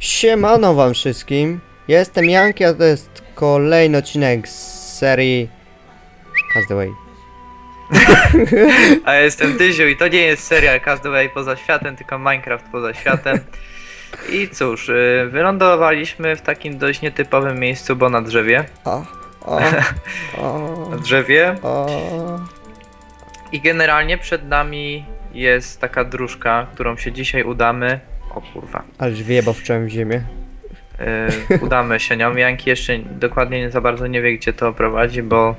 Siemano wam wszystkim. Jestem Janki, a to jest kolejny odcinek z serii Castaway. A ja jestem Tyziu i to nie jest serial Castaway poza światem, tylko Minecraft poza światem. I cóż, y, wylądowaliśmy w takim dość nietypowym miejscu, bo na drzewie. O, o, o, Na drzewie. o. I generalnie przed nami jest taka dróżka, którą się dzisiaj udamy. O kurwa. Ależ wieba w w ziemię. Y, udamy się nią. Janki jeszcze dokładnie nie za bardzo nie wie, gdzie to prowadzi, bo.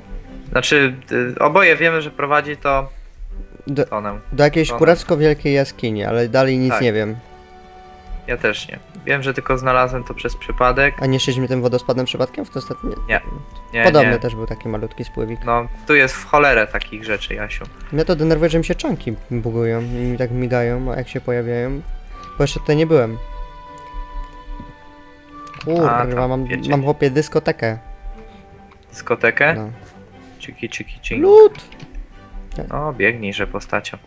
Znaczy, y, oboje wiemy, że prowadzi to Do, tonę. do jakiejś Dobra. kuracko-wielkiej jaskini, ale dalej nic Tak. nie wiem. Ja też nie. Wiem, że tylko znalazłem to przez przypadek. A nie szliśmy tym wodospadem przypadkiem w to ostatnie? Nie. Nie, Podobny nie. też był taki malutki spływik. No, tu jest w cholerę takich rzeczy, Jasiu. Mnie to denerwuje, że mi się czanki bugują i mi tak migają, a jak się pojawiają. Bo jeszcze tutaj nie byłem. Kurwa, tam mam, wiecie. mam chłopie dyskotekę. Dyskotekę. No. Ciki, ciki, ciki. Lud! No, biegnijże postacią.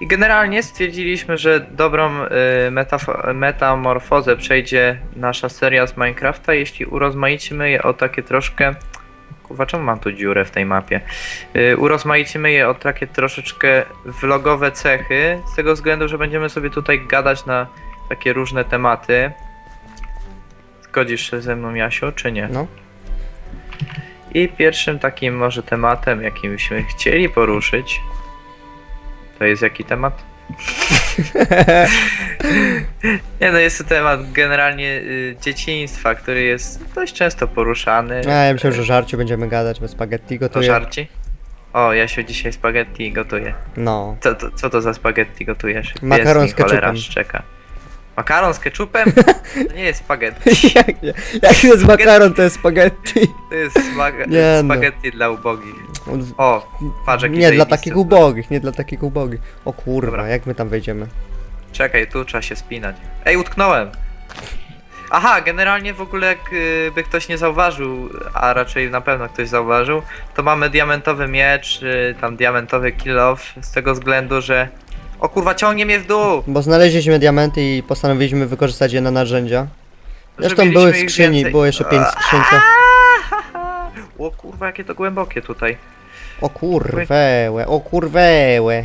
I generalnie stwierdziliśmy, że dobrą y, metafo- metamorfozę przejdzie nasza seria z Minecrafta, jeśli urozmaicimy je o takie troszkę... Kurwa, czemu mam tu dziurę w tej mapie? Y, urozmaicimy je o takie troszeczkę vlogowe cechy, z tego względu, że będziemy sobie tutaj gadać na takie różne tematy. Zgodzisz się ze mną, Jasiu, czy nie? No. I pierwszym takim może tematem, jakim byśmy chcieli poruszyć, to jest jaki temat? Nie no, jest to temat generalnie y, dzieciństwa, który jest dość często poruszany. A ja myślałem, że o żarciu będziemy gadać, bo spaghetti To gotuję. żarci? O, ja się dzisiaj spaghetti gotuję. No. Co to, co to za spaghetti gotujesz? Makaron Jest z mi cholera ketchupem. szczeka. Makaron z ketchupem? To nie jest spaghetti. jak, nie- jak jest makaron, to jest spaghetti. To jest smaga- Nie no. spaghetti dla ubogich. O, patrz jaki Nie dla zajebisty takich to- ubogich, nie dla takich ubogich. O kurwa, Dobra. jak my tam wejdziemy? Czekaj, tu trzeba się spinać. Ej, utknąłem! Aha, generalnie w ogóle jakby ktoś nie zauważył, a raczej na pewno ktoś zauważył, to mamy diamentowy miecz, y, tam diamentowy kill off, z tego względu, że... O kurwa, ciągnie mnie w dół! Bo znaleźliśmy diamenty i postanowiliśmy wykorzystać je na narzędzia. Zresztą były ich skrzyni, więcej. było jeszcze pięć skrzynce. O kurwa, jakie to głębokie tutaj. O kurwełe, o kurwełe,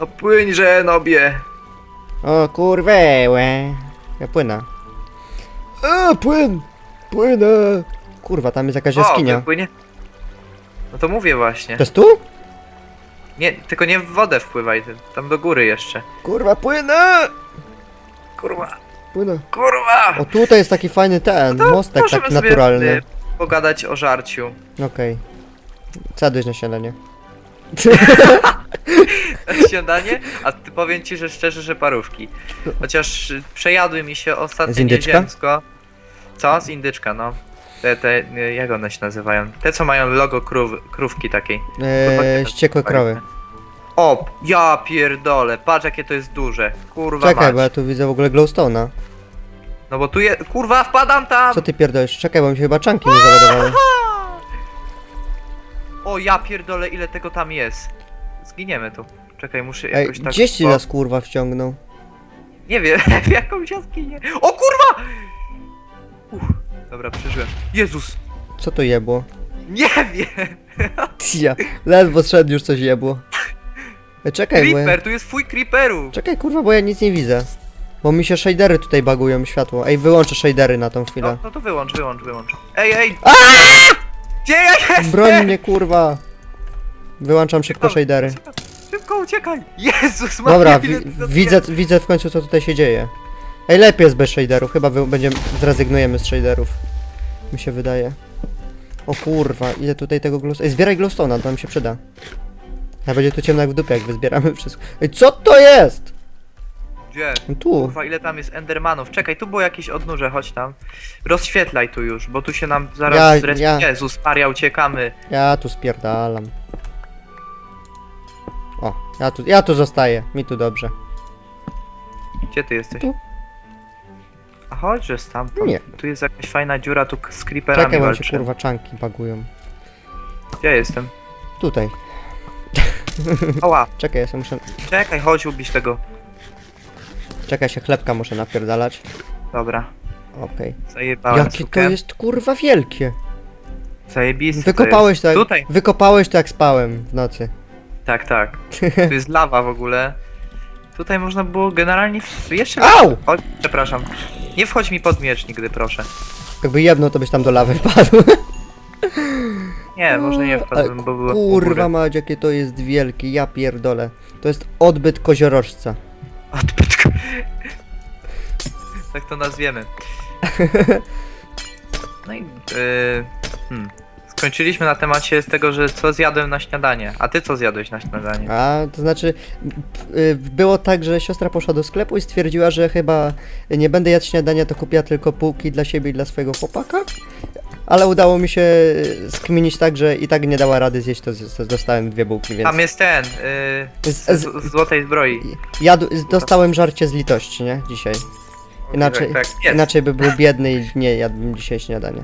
No płyń, nobie! o kurwełe. Ja płynę. A, płyn, płynę. Kurwa, tam jest jakaś O, jaskinia. płynie. No to mówię właśnie. To jest tu? Nie, tylko nie w wodę wpływaj, ty- tam do góry jeszcze. Kurwa, płynę! Kurwa, Płynę. kurwa! O, tutaj jest taki fajny ten, mostek Możemy taki sobie, naturalny. y, pogadać o żarciu. Okej. Co jadłeś na śniadanie? Na śniadanie, a ty powiem ci, że szczerze, że parówki. Chociaż y, przejadły mi się ostatnio Z indyczka? nieziemsko. Co? Z indyczka, no. Te, te, y, jak one się nazywają? Te, co mają logo krów, krówki takiej. Eee, ściekłe krowy. O, ja pierdolę, patrz jakie to jest duże. Kurwa Czekaj, mać. bo ja tu widzę w ogóle glowstone'a. No bo tu jest, kurwa, wpadam tam! Co ty pierdolisz? Czekaj, bo mi się chyba czanki nie załadowały. O, ja pierdolę, ile tego tam jest. Zginiemy tu. Czekaj, muszę Ej, jakoś tak... gdzieś ci o, nas kurwa wciągnął. Nie wiem, w jakąś jaskinię. O kurwa! Uff, dobra, przeżyłem. Jezus! Co to jebło? Nie wiem! Ja, ledwo szedł już coś jebło. Ej, czekaj, bo ja... Creeper, tu jest twój creeperu! Czekaj, kurwa, bo ja nic nie widzę. Bo mi się shadery tutaj bagują światło. Ej, wyłączę shadery na tą No, chwilę. no to wyłącz, wyłącz, wyłącz. Ej, ej! Gdzie ja jestem? Broń mnie, kurwa! Wyłączam szybko shadery. Szybko uciekaj! Jezus Maria, Dobra, wi widzę, widzę w końcu co tutaj się dzieje. Ej, lepiej jest bez shaderów, chyba będziemy, zrezygnujemy z shaderów. Mi się wydaje. O kurwa, ile tutaj tego glowstone'a. Ej, zbieraj glowstone'a, to nam się przyda. A będzie tu ciemno jak w dupie, jak wyzbieramy wszystko. Ej, co to jest? Gdzie? No tu. Kurwa, ile tam jest endermanów? Czekaj, tu było jakieś odnóże, chodź tam. Rozświetlaj tu już, bo tu się nam zaraz Ja- ja, ja- Jezus Maria, uciekamy. Ja tu spierdalam. O, ja tu, ja tu zostaję, mi tu dobrze. Gdzie ty jesteś? Tu. A chodź, że stamtąd. Nie. Tu jest jakaś fajna dziura, tu z creeperami Czekaj, bo mi się walczy. kurwa czanki bagują. Ja jestem? Tutaj. Oła, Czekaj, ja sobie muszę... czekaj, chodź ubić tego. Czekaj, się chlebka muszę napierdalać. Dobra. Okej. Zajebałem Jakie to sukę. jest kurwa wielkie. Zajebiste Wykopałeś to to jest. Tutaj. wykopałeś to jak spałem w nocy. Tak, tak. Tu jest lawa w ogóle. Tutaj można było generalnie w- jeszcze... Au! O, przepraszam. Nie wchodź mi pod miecz nigdy, proszę. Jakby jedno, to byś tam do lawy wpadł. Nie, może nie Ale wpadłbym, bo było Kurwa mać, jakie to jest wielkie, ja pierdolę. To jest odbyt koziorożca. Odbytko. tak to nazwiemy. No i... Yy, hmm. Skończyliśmy na temacie z tego, że co zjadłem na śniadanie. A ty co zjadłeś na śniadanie? A, to znaczy, y, było tak, że siostra poszła do sklepu i stwierdziła, że chyba nie będę jadł śniadania, to kupiła tylko półki dla siebie i dla swojego chłopaka. Ale udało mi się y, skminić tak, że i tak nie dała rady zjeść, to z- to dostałem dwie bułki, więc Tam jest ten, yy, Z- z, z- z złotej zbroi. jadł, dostałem żarcie z litości, nie? Dzisiaj. Inaczej, Tak, tak, jest. inaczej by był biedny i nie jadłbym dzisiaj śniadania.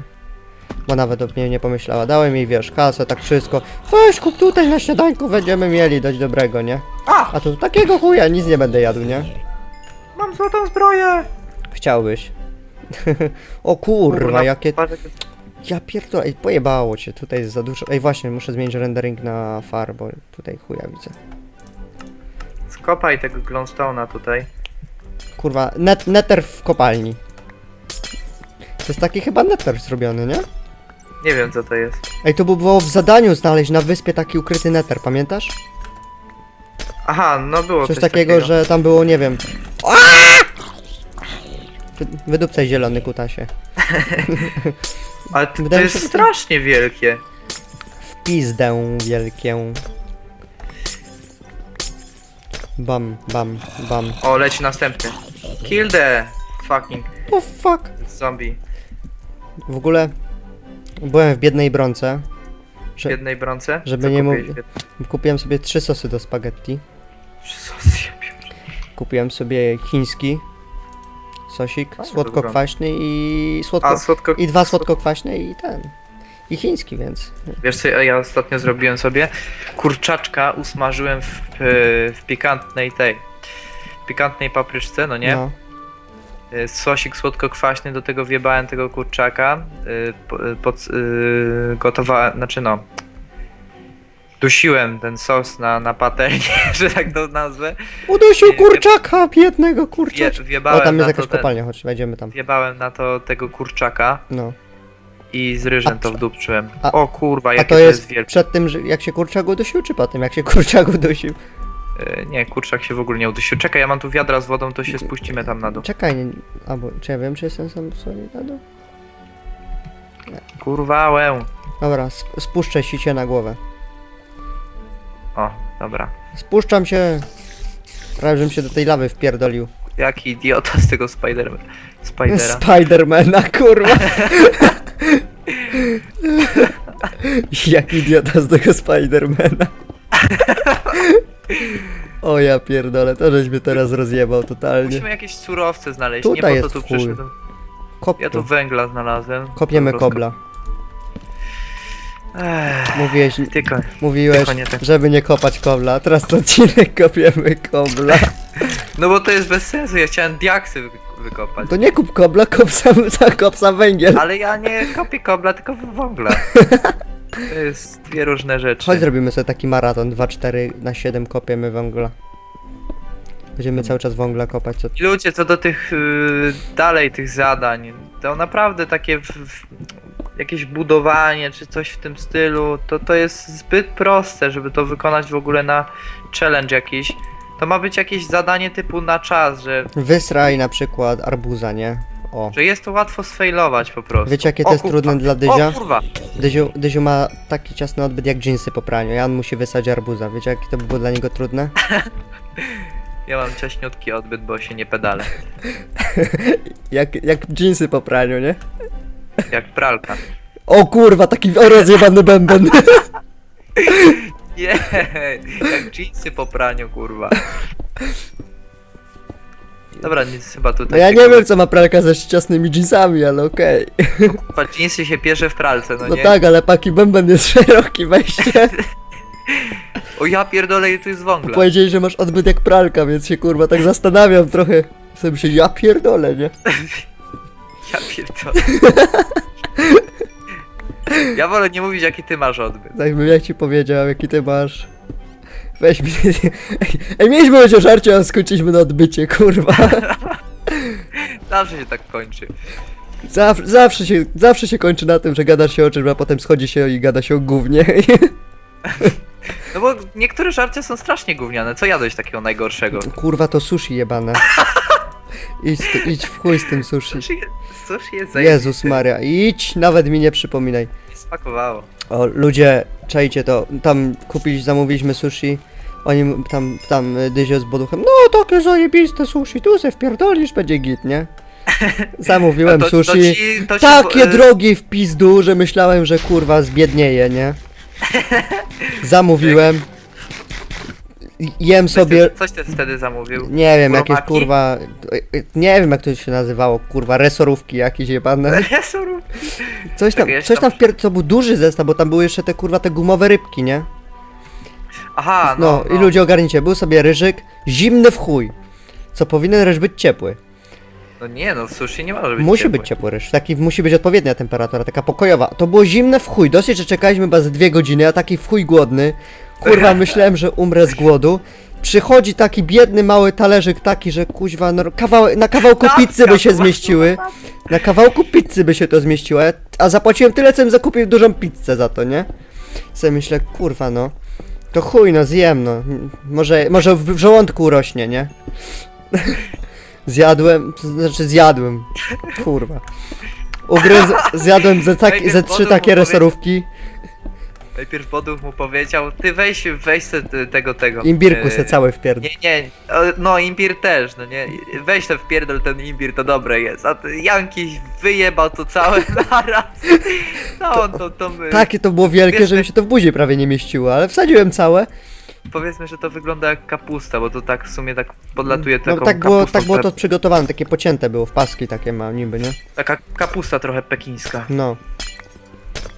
Bo nawet o mnie nie pomyślała. Dałem jej, wiesz, kasę, tak wszystko. Weź kup tutaj na śniadanku, będziemy mieli dość dobrego, nie? A! A tu takiego chuja, nic nie będę jadł, nie? Mam złotą zbroję! Chciałbyś. o kurwa, jakie... Ja pierdolę, ej, pojebało cię, tutaj jest za dużo... Ej, właśnie, muszę zmienić rendering na far, bo tutaj chuja widzę. Skopaj tego glowstone'a tutaj. Kurwa, net, neter w kopalni. To jest taki chyba neter zrobiony, nie? Nie wiem co to jest. Ej, to by było w zadaniu znaleźć na wyspie taki ukryty neter, pamiętasz? Aha, no było Coś takiego, że tam było, nie wiem... Wy- Wydupcaj zielony kutasie. Ale to, to Wydaje mi się, jest że strasznie wielkie. W pizdę wielkie. Bam, bam, bam. O, leci następny. Kill the fucking Oh fuck! zombie W ogóle byłem w biednej bronce. w Że jednej bronce. żeby Co nie kupiłeś? kupiłem sobie trzy sosy do spaghetti. Sos, ja pierdolę. Kupiłem sobie chiński sosik, Fajnie to słodko-kwaśny i słodko... A słodko... I dwa słodko-kwaśne i ten. I chiński, więc. Wiesz co ja ostatnio zrobiłem sobie? Kurczaczka usmażyłem w, w pikantnej tej... pikantnej papryczce, no nie? No. Y, Sosik słodko-kwaśny, do tego wjebałem tego kurczaka. po- y, Pod, gotowałem, znaczy no. Dusiłem ten sos na, na patelni, że tak to nazwę. Udusił kurczaka, biednego Wje, kurczaka. O, wjebałem, tam jest jakaś to kopalnia, chodź, wejdziemy tam. wjebałem na to tego kurczaka No. i z ryżem A to wdupczyłem. a- o kurwa, A jakie to jest wielkie. przed tym, że jak się kurczak udusił, czy po tym, jak się kurczak udusił? Y, Nie, kurczak się w ogóle nie udusił. Czekaj, ja mam tu wiadra z wodą, to się spuścimy tam na dół. Czekaj, nie, albo, czy ja wiem, czy jestem sam sobie na dół? Kurwałę. Dobra, sp spuszczę sicie na głowę. O, dobra. Spuszczam się. Prawie, żebym się do tej lawy wpierdolił. Jaki idiota z tego Spiderman. Spidera. Spidermana, kurwa. Jak idiota z tego Spidermana. O ja pierdolę, to żeś mnie teraz rozjebał totalnie. Musimy jakieś surowce znaleźć. Tutaj nie po jest to tu chuj. przyszedłem. Kop Ja tu. tu węgla znalazłem. Kopiemy Po prostu- kobla. Ech, Mówiłeś, tylko. mówiłeś, tylko nie ten. żeby nie kopać kobla, a teraz to odcinek kopiemy kobla. No bo to jest bez sensu, ja chciałem diaksy wy wykopać. To nie kup kobla, kop sam, kop sam węgiel. Ale ja nie kopię kobla, tylko węgla. To jest dwie różne rzeczy. Chodź zrobimy sobie taki maraton, 2-4 na 7 kopiemy węgla. Będziemy cały czas węgla kopać, co I ludzie, co do tych y, dalej tych zadań, to naprawdę takie w, w, jakieś budowanie czy coś w tym stylu, to to jest zbyt proste, żeby to wykonać w ogóle na challenge jakiś. To ma być jakieś zadanie typu na czas, że, Wysraj na przykład arbuza, nie? O. że jest to łatwo sfailować po prostu. Wiecie jakie to O jest kurwa. trudne dla Dyzia? O kurwa! Dyziu, Dyziu ma taki ciasny odbyt jak dżinsy po praniu. Jan musi wysadzić arbuza. Wiecie jakie to by było dla niego trudne? Ja mam ciaśniutki odbyt, bo się nie pedale. Jak, jak dżinsy po praniu, nie? Jak pralka. O kurwa, taki rozjebany bęben. Nie, jak jeansy po praniu, kurwa. Dobra, nic chyba No tutaj. ja nie wiem co ma pralka ze ciasnymi dżinsami, ale okej. Jeansy się pierze w pralce, no, No nie? tak, ale paki bęben jest szeroki, weźcie. O ja pierdolę, ile tu jest wągla. Powiedzieli, że masz odbyt jak pralka, więc się kurwa tak zastanawiam trochę. Sobie się, ja pierdolę, nie? Ja to. Ja wolę nie mówić jaki ty masz odbyt. Tak bym jak ci powiedział, jaki ty masz. Weź mi. Ej, mieliśmy mówić o żarcie, a skończyliśmy na odbycie, kurwa. Zawsze się tak kończy. Zawsze, zawsze, się, zawsze się kończy na tym, że gadasz się o czymś, a potem schodzi się i gada się o gównie. No bo niektóre żarcie są strasznie gówniane. Co jadłeś takiego najgorszego? Kurwa, to sushi jebane. Idź, z- idź w chuj z tym sushi. Sushi, sushi jest zajebiste. Jezus Maria, idź, nawet mi nie przypominaj. Smakowało. O, ludzie, czajcie to, tam kupiliśmy, zamówiliśmy sushi, oni tam, tam y, Dyzio z Boduchem, no takie zajebiste sushi, tu se wpierdolisz, będzie git, nie? Zamówiłem A to- to sushi, ci- to ci takie drogi w pizdu, że myślałem, że kurwa zbiednieje, nie? Zamówiłem, jem sobie, Coś ty wtedy zamówił? nie wiem, jakieś kurwa, nie wiem jak to się nazywało, kurwa, resorówki jakieś jebane. Resorów. Coś tam, Tak, się coś tam tam- wpier... to był duży zestaw, bo tam były jeszcze te kurwa te gumowe rybki, nie? Aha, No, no, i ludzie ogarnijcie, był sobie ryżyk, zimny w chuj. Co powinien ryż być ciepły. No nie no, sushi nie może być musi ciepłe. być ciepły ryż, taki musi być odpowiednia temperatura, taka pokojowa. To było zimne w chuj, dosyć, że czekaliśmy chyba z dwie godziny, a taki w chuj głodny. Kurwa, myślałem, że umrę z głodu. Przychodzi taki biedny mały talerzyk taki, że kuźwa, no, kawał, na kawałku pizzy by się zmieściły. Na kawałku pizzy by się to zmieściło, a- a zapłaciłem tyle, co bym zakupił dużą pizzę za to, nie? Sobie myślę, kurwa no, to chuj no, zjem no, może, może w, w żołądku urośnie, nie? Zjadłem, znaczy zjadłem, kurwa. Ugryz, zjadłem ze, tak, ze trzy wodą takie resorówki, Najpierw Bodów mu powiedział, ty weź, weź se te- tego, tego. imbirku e, se cały wpierdol. Nie, nie, o, no imbir też, no nie, weź ten wpierdol ten imbir, to dobre jest, a ty Janki wyjebał to całe naraz. No on to, to my, Takie to było wielkie, Wiesz, że mi się to w buzi prawie nie mieściło, ale wsadziłem całe. powiedzmy, że to wygląda jak kapusta, bo to tak w sumie tak podlatuje No, taką tak, było, kapustą, tak było to która- przygotowane, takie pocięte było w paski takie ma niby, nie? Taka kapusta trochę pekińska. No.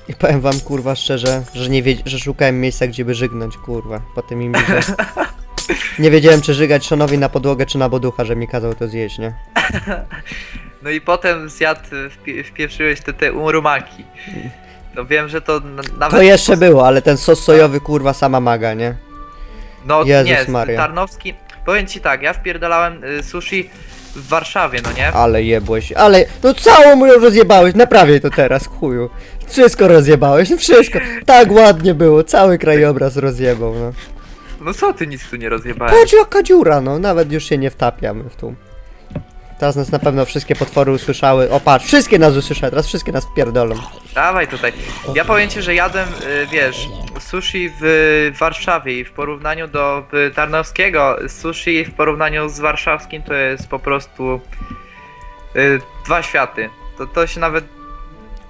I powiem wam kurwa szczerze, że nie wiedz, że szukałem miejsca, gdzie by żygnąć, kurwa, po tym imbirze. Nie wiedziałem, czy żygać Szonowi na podłogę, czy na boducha, że mi kazał to zjeść, nie? No i potem zjadł, wpie, wpieprzyłeś te, te urumaki. No wiem, że to n- nawet... To jeszcze było, ale ten sos sojowy, kurwa, sama maga, nie? No Jezus nie, Maria. Tarnowski... Powiem ci tak, ja wpierdalałem y, sushi w Warszawie, no nie? Ale jebłeś, ale, no całą mu ją rozjebałeś, naprawiaj to teraz, chuju. Wszystko rozjebałeś, no wszystko. Tak ładnie było, cały krajobraz rozjebał, no. No co ty nic tu nie rozjebałeś? Patrz jaka dziura, no, nawet już się nie wtapiamy w tu. Teraz nas na pewno wszystkie potwory usłyszały. O patrz, wszystkie nas usłyszały, teraz wszystkie nas wpierdolą. Dawaj tutaj. Ja powiem ci, że jadłem, y, wiesz, sushi w Warszawie i w porównaniu do y, Tarnowskiego, sushi w porównaniu z warszawskim to jest po prostu y, dwa światy. To, to się nawet...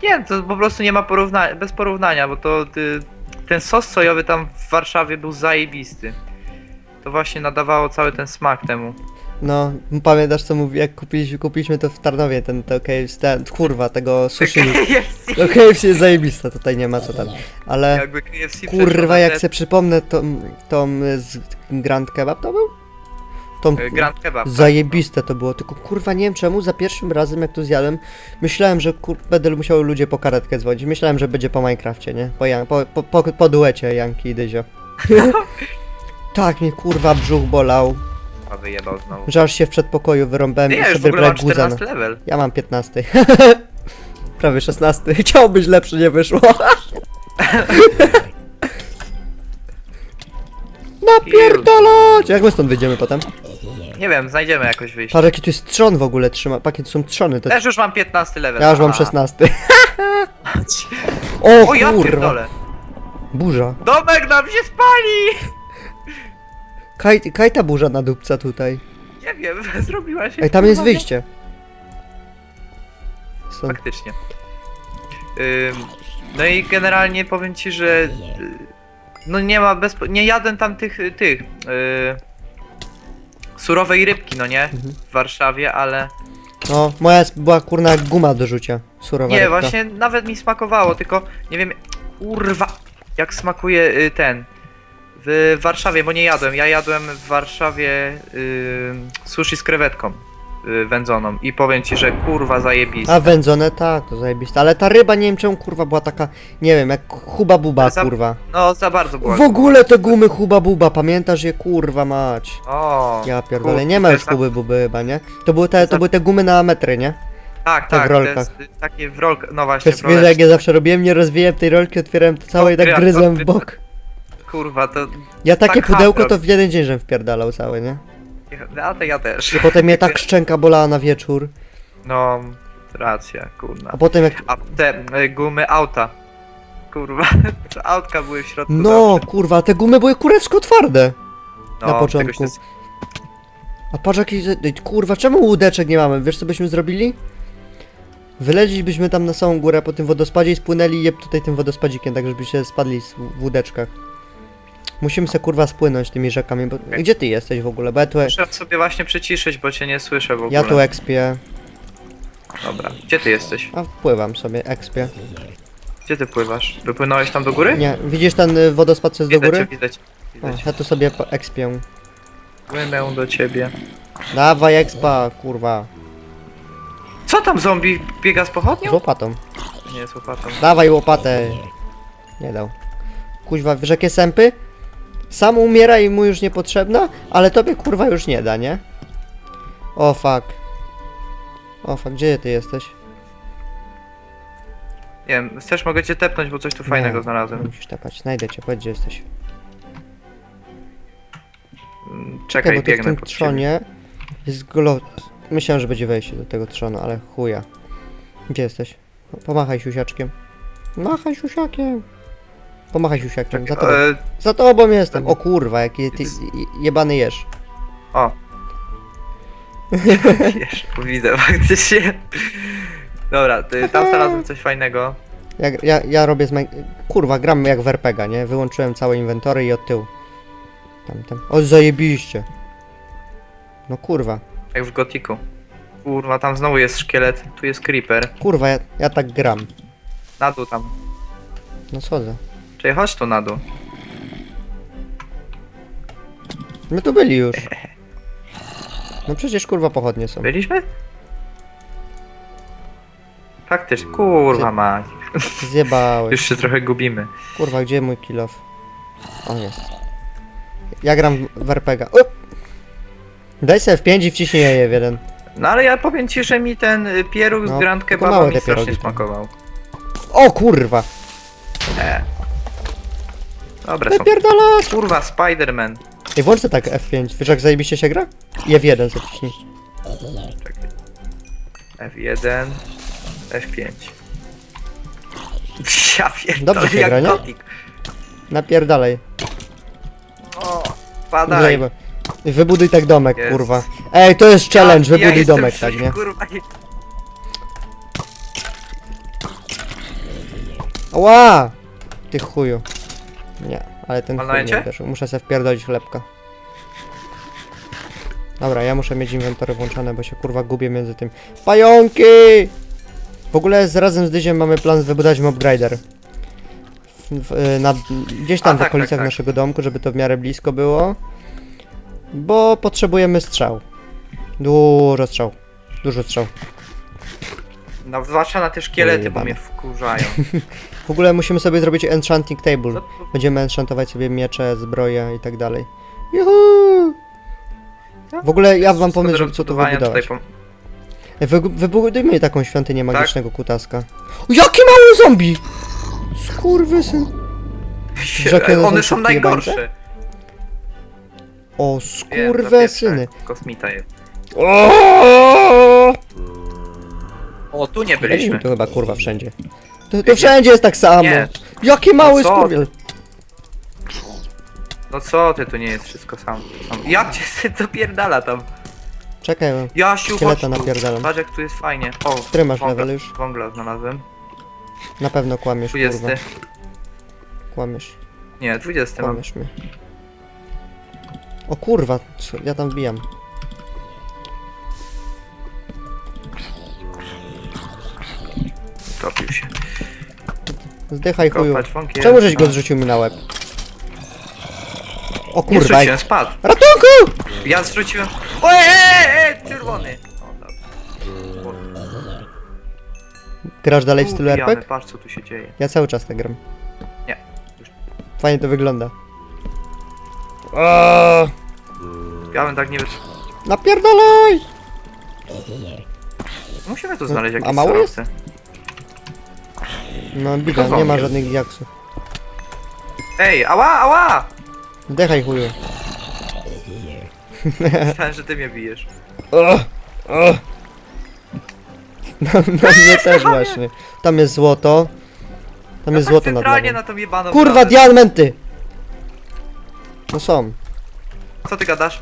Nie, to po prostu nie ma porównania, bez porównania, bo to y, ten sos sojowy tam w Warszawie był zajebisty. To właśnie nadawało cały ten smak temu. No, pamiętasz co mówi, jak kupiliśmy, kupiliśmy to w Tarnowie, ten, to KFC, ten, kurwa, tego sushi. KFC. To KFC jest zajebista, tutaj nie ma co tam. Ale, Jakby KFC przeszło kurwa, na jak te- se przypomnę tą, tą z Grand Kebab to był? Tą, y, Grand Kebab. tak. Zajebiste to było, tylko kurwa nie wiem czemu za pierwszym razem jak to zjadłem, myślałem, że kur... będę musiał ludzie po karetkę dzwonić. Myślałem, że będzie po Minecrafcie, nie? Po, Jan... po, po, po, po duecie Janki i Dyzio. tak mnie kurwa brzuch bolał, A wyjebał znowu. że aż się w przedpokoju wyrąbałem Nie, i ja już w sobie ogóle mam guzana. 14 level. Ja mam 15. Prawie 16. Chciał być lepszy, nie wyszło. Napierdalać! Jak my stąd wyjdziemy potem? Nie wiem, znajdziemy jakoś wyjście. Patrz jaki tu jest trzon w ogóle trzyma. Pakiet są trzony. Te... Też już mam 15 level. Ja już mam Aha. 16. O O ja kurwa. pierdolę. Burza. Domek nam się spali! Kaj, kaj ta burza na dupca tutaj. Nie wiem, zrobiła się. Ej, tam jest wyjście. Stąd. Faktycznie. Ym, no i generalnie powiem ci, że. y, No nie ma bezpo... Nie jadłem tam tych. tych. y, surowej rybki, no nie? Mhm. W Warszawie, ale. No, moja jest- była kurna guma do rzucia. Surowa Nie, rybka. właśnie nawet mi smakowało, tylko nie wiem. Kurwa! Jak smakuje y, ten. W Warszawie, bo nie jadłem. Ja jadłem w Warszawie y, sushi z krewetką. y, wędzoną i powiem ci, że kurwa zajebista. A wędzone tak, to zajebiste. Ale ta ryba, nie wiem czemu kurwa była taka, nie wiem, jak huba buba Za- kurwa. No za bardzo była. W ogóle te gumy huba buba, pamiętasz je kurwa mać. O, Ja pierdolę, nie ma już jest tak- huby buby chyba, nie? To były te, to za- były te gumy na metry, nie? Tak, te w tak, to rolkach. jest y, takie w rolkach, no To właśnie, jest wiesz, jak ja zawsze robiłem, nie rozwijałem tej rolki, otwierałem to całe i tak Odkryłem, gryzłem w bok. Kurwa, to, Ja takie Tak pudełko to w jeden dzień żem wpierdalał całe, nie? a to ja też. I potem mnie tak szczęka bolała na wieczór. No, racja, kurna. A potem jak... A te y, gumy auta. Kurwa, to autka były w środku No, zawsze. kurwa, te gumy były kurewsko twarde. no, na początku. A patrz jaki... Kurwa, czemu łódeczek nie mamy? Wiesz co byśmy zrobili? Wyleźlibyśmy tam na samą górę po tym wodospadzie i spłynęli je tutaj tym wodospadzikiem, tak żeby się spadli w łódeczkach. Musimy se kurwa spłynąć tymi rzekami, bo... Gdzie ty jesteś w ogóle? Bo ja tu... Muszę sobie właśnie przyciszyć, bo cię nie słyszę w ogóle. Ja tu ekspię, Dobra, gdzie ty jesteś? a pływam sobie, ekspię. Gdzie ty pływasz? Wypłynąłeś tam do góry? Nie, widzisz ten y, wodospad co jest do Widzę cię, góry? widzę cię. O, cię. ja tu sobie po- ekspię. Płynę do ciebie. Dawaj expa, kurwa. Co tam zombie biega z Z pochodnią? łopatą. Nie, z łopatą. Dawaj łopatę. Nie dał. Kuźwa, wiesz jakie sępy? Sam umiera i mu już niepotrzebna, ale tobie kurwa już nie da, nie? O fuck. O fuck, gdzie ty jesteś? Nie wiem, też mogę cię tepnąć, bo coś tu fajnego Nie, znalazłem. Musisz tapać, znajdę cię, powiedz gdzie jesteś. Mm, Czekaj, Czekaj, bo tu w biegnę tym pod ciebie. trzonie jest glo... Myślałem, że będzie wejście do tego trzonu, ale chuja. Gdzie jesteś? Pomachaj siusiaczkiem. Machaj siusiakiem. Pomachaj siusiakiem, za tobą. E, Za tobą jestem. O kurwa, jaki ty je- jebany jesz. o. Wiesz, widzę faktycznie. Dobra, ty, tam znalazłem coś fajnego. Ja, ja, ja robię z. Kurwa, gram jak w RPGa, nie? Wyłączyłem całe inwentory i od tyłu. Tam, tam. O, zajebiście. No kurwa. Jak w gotiku. Kurwa, tam znowu jest szkielet, tu jest creeper. Kurwa, ja, ja tak gram. Na dół tam. No schodzę. Czyli chodź tu na dół. My tu byli już. No przecież kurwa pochodnie są. Byliśmy? Faktycznie, kurwa mać. Zjebałeś. Już się trochę gubimy. Kurwa, gdzie mój kill off? O, jest. Ja gram w RPGa. O! Daj sobie w 5 i wciśnij je w jeden. No ale ja powiem ci, że mi ten y, pieróg z No, Grand tylko Kebaba małe mi te strasznie pierogi tam. smakował. O kurwa! E. Dobra, są. Wypierdalać! Kurwa, Spider-Man. Ej, włącz sobie tak F5. Wiesz jak zajebiście się gra? I F1 sobie wciśnij. F1, F5. Ja pierdolę, Dobrze się jak gra, nie? gotik. Napierdalaj. O, padaj. Zajebę. Wybuduj tak domek, Jest. kurwa. Ej, to jest challenge, Ja- ja wybuduj jestem domek, przy- tak, nie? Kurwa, nie- Ła! Ty chuju. Nie, ale ten chuj Walnąłem nie cię? uderzył. Muszę sobie wpierdolić chlebka. Dobra, ja muszę mieć inwentory włączone, bo się kurwa gubię między tym. Pająki! W ogóle z razem z Dyziem mamy plan wybudować mobgrider. W, y, na, gdzieś tam A, w tak, okolicach tak, tak. naszego domku, żeby to w miarę blisko było. Bo potrzebujemy strzał. Dużo strzał. Dużo strzał. No, zwłaszcza na te szkielety, bo mnie wkurzają. W ogóle musimy sobie zrobić enchanting table. Będziemy enchantować sobie miecze, zbroje i tak dalej. Juhu! W ogóle ja mam pomysł, żeby co tu wybudować. Wy, wybudujmy taką świątynię Tak? magicznego kutaska. O, jaki mały zombie! Skurwysyn. Jakie one są najgorsze. O, skurwysyny. pierwsze. Kosmita jest. O! O, tu nie Byliśmy byliśmy. tu chyba kurwa wszędzie. To, to wszędzie jest tak samo. Nie. Jaki mały co skurwiel. No co ty, tu nie jest wszystko sam. sam. Jak cię to pierdala tam? Czekaj, Jasiu, chodź szkieleta tu. napierdalam. Patrz jak tu jest fajnie. O, Który masz wągla- level już? Wągla znalazłem. Na pewno kłamiesz, 20. kurwa. Kłamiesz. Nie, 20 mam. Kłamiesz mnie. O kurwa, co, ja tam wbijam. Topił się. Zdychaj chuju. Kopać. Czemu żeś go no. zrzucił mi na łeb? O kurwa. zrzuciłem, spadł. Ratunku! Ja zrzuciłem. O, e, e, e, czerwony. O. Grasz dalej w stylu RPG? Patrz co tu się dzieje. Ja cały czas tak gram. Nie. Fajnie to wygląda. Eee, Ja bym tak nie wytrzymał. napierdalaj! Musimy tu znaleźć jakieś mało surowce. jest? No bida, nie ma żadnych diaksów. Ej, ała, ała! Dechaj chuju. Myślałem, że ty mnie bijesz. Ugh, ugh. No, no mnie też właśnie. Tam jest złoto. Tam jest złoto centralnie na tą jebaną Kurwa, bramę. diamenty! No są. Co ty gadasz?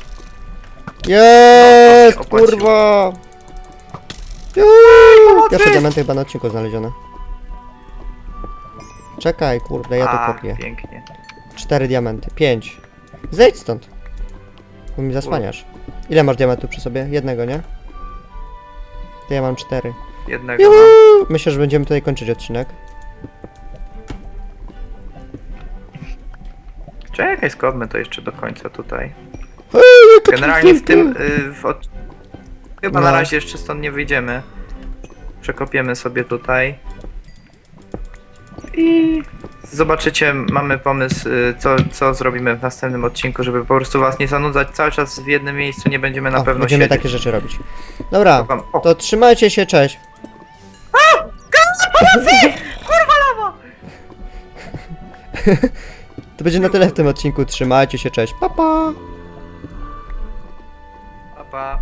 Jest, No, to się opłaciło. kurwa! Juuu! Pierwsze diamenty chyba na odcinku znalezione. Czekaj, kurde, ja A, to kopię. pięknie. Cztery diamenty, pięć. Zejdź stąd. Bo mi zasłaniasz. Ile masz diamentów przy sobie? Jednego, nie? To ja mam cztery. Jednego mam. Myślę, że będziemy tutaj kończyć odcinek. Czekaj, skopmy to jeszcze do końca tutaj. Generalnie w tym... Y, w od... Chyba No. na razie jeszcze stąd nie wyjdziemy. Przekopiemy sobie tutaj i zobaczycie, mamy pomysł, y, co, co zrobimy w następnym odcinku, żeby po prostu was nie zanudzać cały czas w jednym miejscu, nie będziemy na o, pewno będziemy siedzieć. takie rzeczy robić. Dobra, to trzymajcie się, cześć. To będzie na tyle w tym odcinku. Trzymajcie się, cześć. Pa pa. pa, pa.